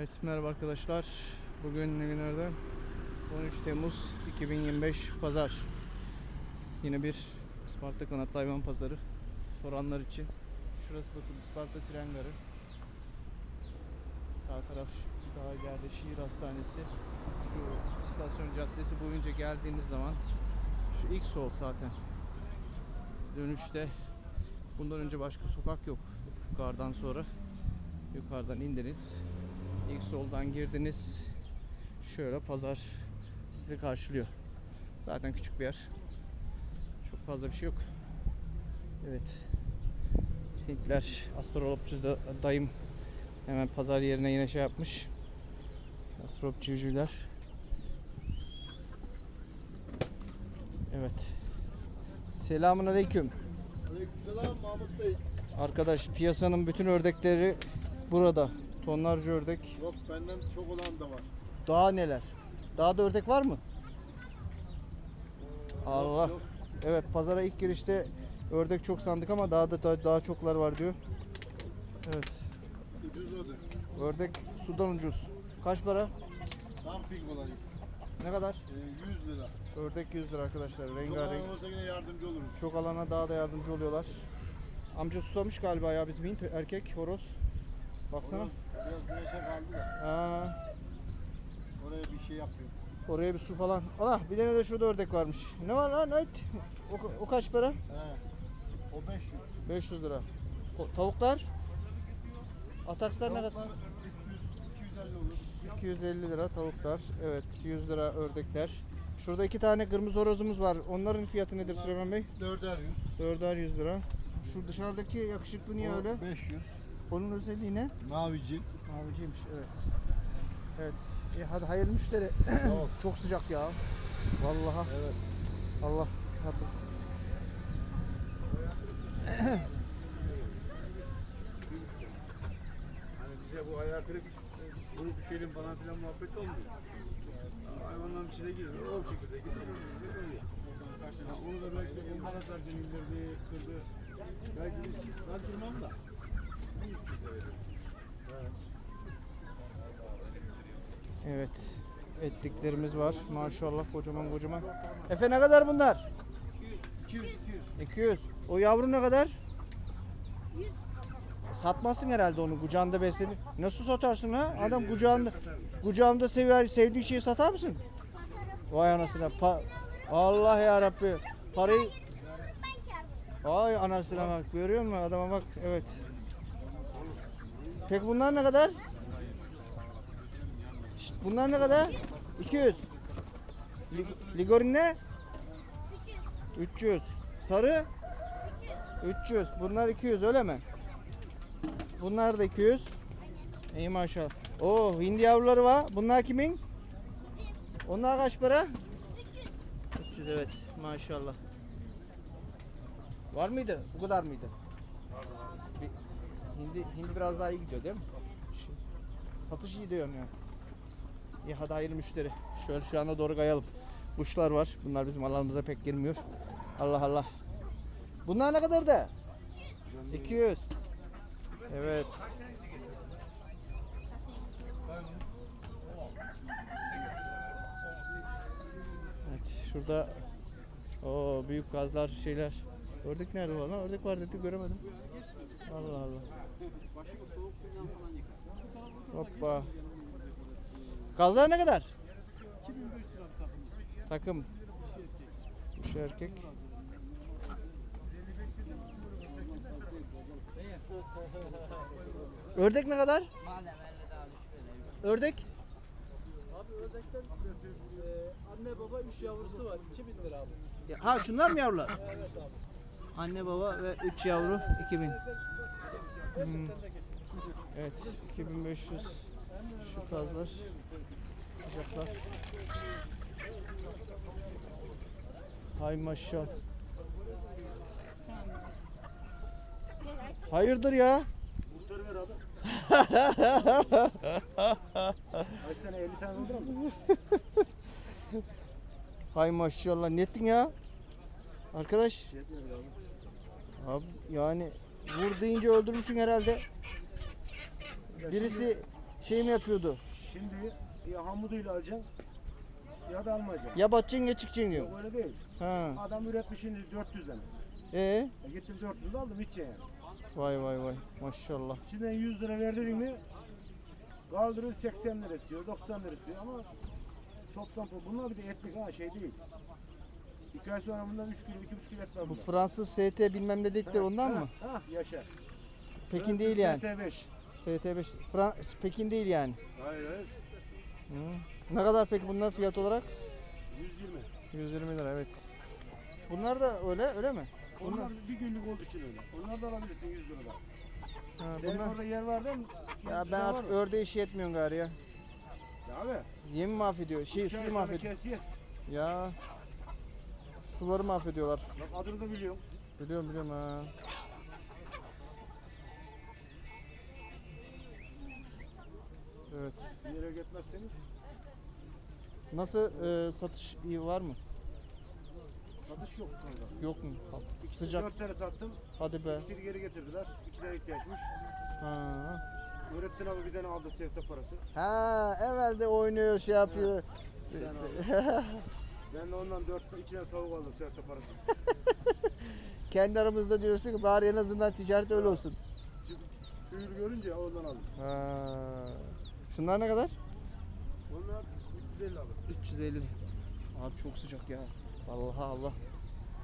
Evet merhaba arkadaşlar. Bugün ne günlerden? 13 Temmuz 2025 Pazar. Yine bir Isparta Kanatlı Hayvan Pazarı. Soranlar için. Şurası bakın Isparta Tren Garı. Sağ taraf daha ileride şehir hastanesi. Şu istasyon caddesi boyunca geldiğiniz zaman şu ilk sol zaten. Dönüşte bundan önce başka sokak yok. Yukarıdan sonra yukarıdan indiniz. İlk soldan girdiniz. Şöyle pazar sizi karşılıyor. Zaten küçük bir yer. Çok fazla bir şey yok. Evet. Hintler astrolopçu da, dayım hemen pazar yerine yine şey yapmış. Astrolop civcivler. Evet. Selamun aleyküm. Aleykümselam Mahmut Bey. Arkadaş piyasanın bütün ördekleri burada. Tonlarca ördek. Yok benden çok olan da var. Daha neler? Daha da ördek var mı? Allah. Yok, yok. Evet pazara ilk girişte ördek çok sandık ama daha da daha, daha çoklar var diyor. Evet. Ucuzladı. Ördek sudan ucuz. Kaç para? Dumping olarak. Ne kadar? Ee, 100 lira. Ördek 100 lira arkadaşlar. Çok Rengarenk. alan olsa yine yardımcı oluruz. Çok alana daha da yardımcı oluyorlar. Amca susamış galiba ya bizim Hint erkek horoz. Baksana. Biraz, biraz güneşe kaldı da Aa, oraya bir şey yapıyor. oraya bir su falan. Allah bir tane de şurada ördek varmış. Ne var lan Ait? O, o kaç para? He. O 500. 500 lira. O- tavuklar? Atakslar ne kadar? Tavuklar 300, 250 olur. 250 lira tavuklar. Evet 100 lira ördekler. Şurada iki tane kırmızı horozumuz var. Onların fiyatı nedir Bunlar- Süleyman Bey? 4'er 100. Dörder 100 lira. Şu dışarıdaki yakışıklı niye O öyle? 500. Onun özelliği ne? Mavici. Maviciymiş evet. Evet. İyi hadi hayırlı müşteri. Sağ ol. Çok sıcak ya. Vallahi Evet. Allah. Hadi. Hani bize bu ayağı kırık bunu düşelim falan filan muhabbet olmuyor. Hayvanların içine giriyor. O şekilde gidiyor. Onu da belki de ondan atarken indirdi, kırdı. Belki biz ben durmam da. Evet. Etliklerimiz var. Maşallah kocaman kocaman. Efe ne kadar bunlar? 200 200. 200. O yavru ne kadar? 100. Satmazsın herhalde onu kucağında beslenir. Nasıl satarsın ha? Adam kucağında kucağında sever sevdiği şeyi satar mısın? Vay anasına. Pa- Allah ya Rabbi. Parayı Ay anasına bak. Görüyor musun adama bak. Evet. Peki bunlar ne kadar? Şşt, bunlar ne kadar? 200. Li- Ligorin ne? 300. Sarı? 300. Bunlar 200 öyle mi? Bunlar da 200. İyi maşallah. Oo hindi yavruları var. Bunlar kimin? Onlar kaç para? 300 evet maşallah. Var mıydı? Bu kadar mıydı? Hindi, hindi biraz daha iyi gidiyor değil mi? Satış iyi diyorum yani. İyi hadi hayırlı müşteri. Şöyle şu anda doğru kayalım. Kuşlar var. Bunlar bizim alanımıza pek girmiyor. Allah Allah. Bunlar ne kadar da? 200. Evet. Evet şurada o büyük gazlar şeyler. Ördek nerede var lan? Ördek var dedi göremedim. Allah Allah. Hoppa. Gazlar ne kadar? 2500 lira takım. Takım. Dişi erkek. Ördek ne kadar? Ördek? Abi ördekten e, anne baba 3 yavrusu var. 2000 lira abi. Ya, Ha şunlar mı yavrular? Evet abi. Anne baba ve 3 yavru 2000. Hmm. Evet 2500 şu kazlar. Sıcaklar. Hay maşallah. Hayırdır ya? Muhtarı ver abi. Kaç tane 50 tane olur mu? Hay maşallah ne ettin ya? Arkadaş abi yani vur deyince öldürmüşsün herhalde. Birisi şey mi yapıyordu? Şimdi ya hamuduyla alacaksın ya da almayacaksın. Ya batacaksın ya çıkacaksın diyor. Öyle değil. Ha. Adam üretmiş şimdi 400'den. Ee? E gittim 400'de aldım içeceksin yani. Vay vay vay. Maşallah. İçinden 100 lira verdin mi kaldırır 80 lira istiyor, 90 lira istiyor ama toplam bunlar bir de etlik ha şey değil. İki ay sonra bundan 3 kilo, 2,5 kilo et var Bu bunda. Fransız ST bilmem ne dedikleri ondan mı? Ha, yaşa. Pekin değil yani. ST5. ST5. Fran Pekin değil yani. Hayır hayır. Hı. Ne kadar peki bunlar fiyat olarak? 120. 120 lira evet. Bunlar da öyle öyle mi? Bunlar, Onlar bir günlük olduğu için öyle. Onlar da alabilirsin 100 liradan. ha, Senin bunlar. orada yer var değil mi? Ya ben artık mı? ördeği işi etmiyorum gari ya. Ya abi. Yemi mahvediyor. Şey iki suyu mahvediyor. kes ye. Ya. Suları mahvediyorlar. Bak adını da biliyorum. Biliyorum biliyorum ha. Evet. Bir yere gitmezseniz Nasıl e, satış iyi var mı? satış yok kanka. Yok mu? İkisi Sıcak. 4 tane sattım. Hadi be. İkisini geri getirdiler. İki tane ihtiyaçmış. Ha. Nurettin abi bir tane aldı sevte parası. Ha, evvelde oynuyor şey yapıyor. Bir tane aldı. ben de ondan 4 iki tane tavuk aldım sevte parası. Kendi aramızda diyorsun ki bari en azından ticaret öyle olsun. Büyür görünce ondan aldım. Ha. Şunlar ne kadar? Onlar 350 aldım. 350. Abi çok sıcak ya. Allah Allah.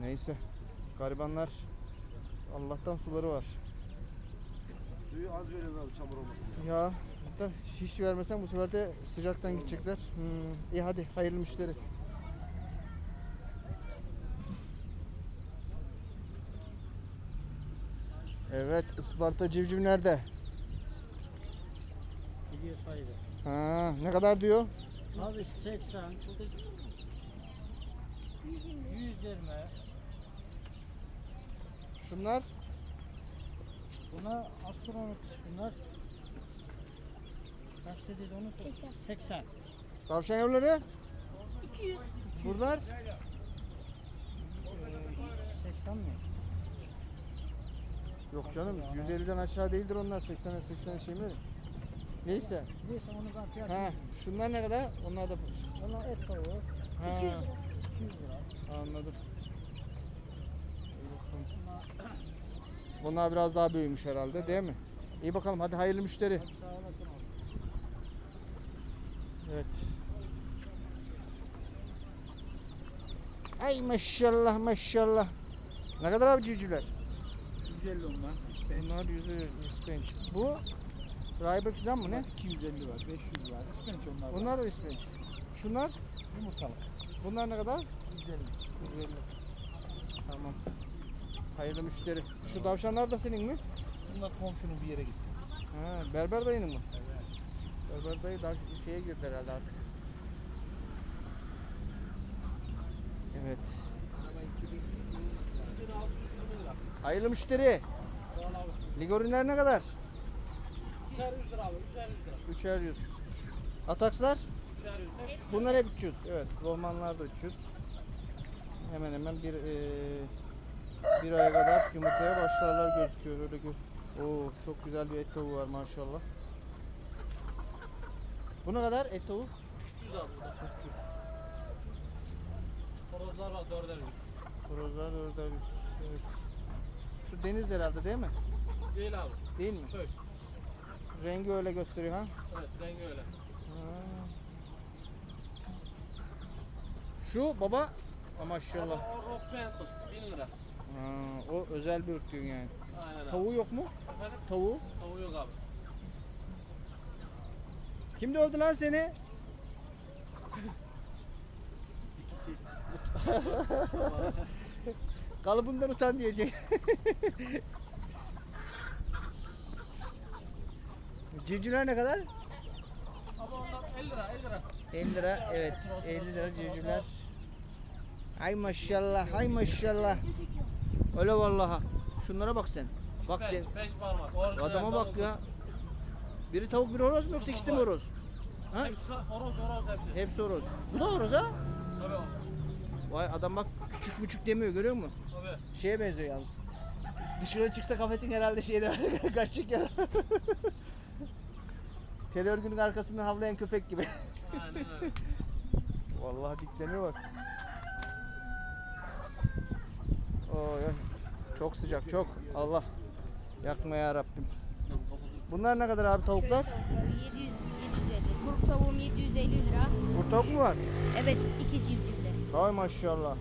Neyse. Garibanlar Allah'tan suları var. Suyu az veriyorlar abi çamur olmasın. Ya da hiç vermesen bu sefer de sıcaktan gidecekler. Hmm. İyi hadi hayırlı müşteri. Evet Isparta civciv nerede? Gidiyor sahibi. Ha, ne kadar diyor? Abi 80, 120. Şunlar Buna astronot bunlar. Kaç dedi onu? 80. 80. tavşan yavruları. 200. Buralar 80 mi? Yok canım 150'den aşağı değildir onlar 80'e 80'e şey mi? Neyse. Neyse onu ben fiyat Ha, şunlar ne kadar? Onlar da Ona et tavuğu ha, 200 lira. 200 lira. anladım. Bunlar biraz daha büyümüş herhalde değil mi? İyi bakalım hadi hayırlı müşteri. Hadi sağ olasın abi. Evet. Ay maşallah maşallah. Ne kadar abi civcivler? 150 onlar. Bunlar yüzü ispenç. Bu Rayba fizan mı ne? 250 var, 500 var. İspenç onlar. da. Bunlar da ispenç. Şunlar? yumurtalık. Bunlar ne kadar? 150. 150. Tamam. Hayırlı müşteri. Şu tavşanlar da senin mi? Bunlar komşunun bir yere gitti. Ha, berber dayının mı? Berber dayı daha şeye girdi herhalde artık. Evet. Hayırlı müşteri. Ligorinler ne kadar? 3'er 100 lira abi, 3'er 100 lira. Üçer yüz. Atakslar? 3'er 100 lira. Bunlar hep 300. Evet. Romanlar da 300. Hemen hemen bir eee, bir aya kadar yumurtaya başlarlar gözüküyor. Öyle gö Oo, çok güzel bir et tavuğu var maşallah. Bu ne kadar et tavuğu? 300 abi burada. 300. Horozlar var 4'er 100. Horozlar orada bir evet. Şu deniz herhalde değil mi? Değil abi. Değil mi? Köy. Rengi öyle gösteriyor ha. Evet rengi öyle. Ha. Şu baba Aa, maşallah. O rock pencil 1000 lira. Ha, o özel bir diyorsun yani. Aynen abi. Tavuğu yok mu? Efendim? Tavuğu. Tavuğu yok abi. Kim dövdü lan seni? Kalıbından utan diyecek. Civcivler ne kadar? Abi onlar 50 lira 50 lira. 50 lira evet 50 lira civcivler. Ay maşallah ay maşallah. Öyle vallaha. Şunlara bak sen. Bak de, 5 parmak. Orijinal adama bak ya. Biri tavuk biri horoz mu yoksa ikisi de mi horoz? Ha? Hepsi ka- horoz horoz hepsi. Hepsi horoz. Bu da horoz ha? Tabii abi. Vay adam bak küçük küçük demiyor görüyor musun? Şeye benziyor yalnız. Dışarı çıksa kafesin herhalde şeyde kaçacak yer. Tel örgünün arkasından havlayan köpek gibi. Aynen öyle. Vallahi dikleniyor bak. Oy, oy. Çok sıcak çok. Allah yakma ya Rabbim. Bunlar ne kadar abi tavuklar? tavukları 700 750. Kurt tavuğum 750 lira. Kurt tavuk mu var? Evet iki civcivli. Hay maşallah.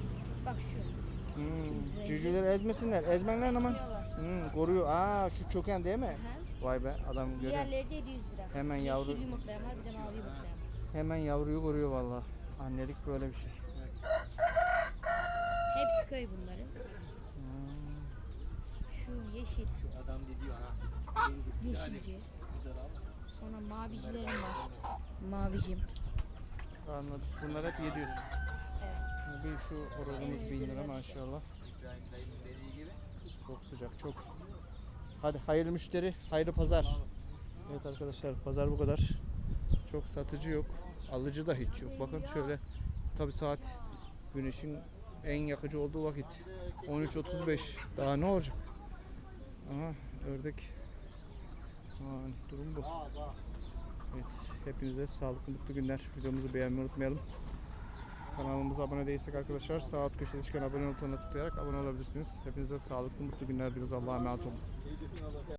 Cücüleri ezmesinler. Ezmenler aman. Koruyorlar. Hmm, koruyor. Aa şu çöken değil mi? Aha. Vay be adam görüyor. Diğerleri de 700 lira. Hemen yavru- Yeşil yumurtlayan var bir de mavi yumurtlayan. Hemen yavruyu koruyor vallahi. Annelik böyle bir şey. Hepsi köy bunların. Hmm. Şu yeşil, Şu adam dedi ha. yeşilci. Sonra mavicilerim var. Mavicim. Anladım. Bunlar hep 700. Evet. Bir şu horozumuz En 1000 lira maşallah. İbrahim dayının dediği gibi. Çok sıcak çok. Hadi hayırlı müşteri, hayırlı pazar. Evet arkadaşlar pazar bu kadar. Çok satıcı yok. Alıcı da hiç yok. Bakın şöyle tabi saat güneşin en yakıcı olduğu vakit. 13.35. Daha ne olacak? Aha ördek. Aman, durum bu. Evet hepinize sağlıklı mutlu günler. Videomuzu beğenmeyi unutmayalım. Kanalımıza abone değilsek arkadaşlar sağ alt köşede çıkan abone butonuna tıklayarak abone olabilirsiniz. Hepinize sağlıklı mutlu günler diliyoruz. Allah'a emanet olun.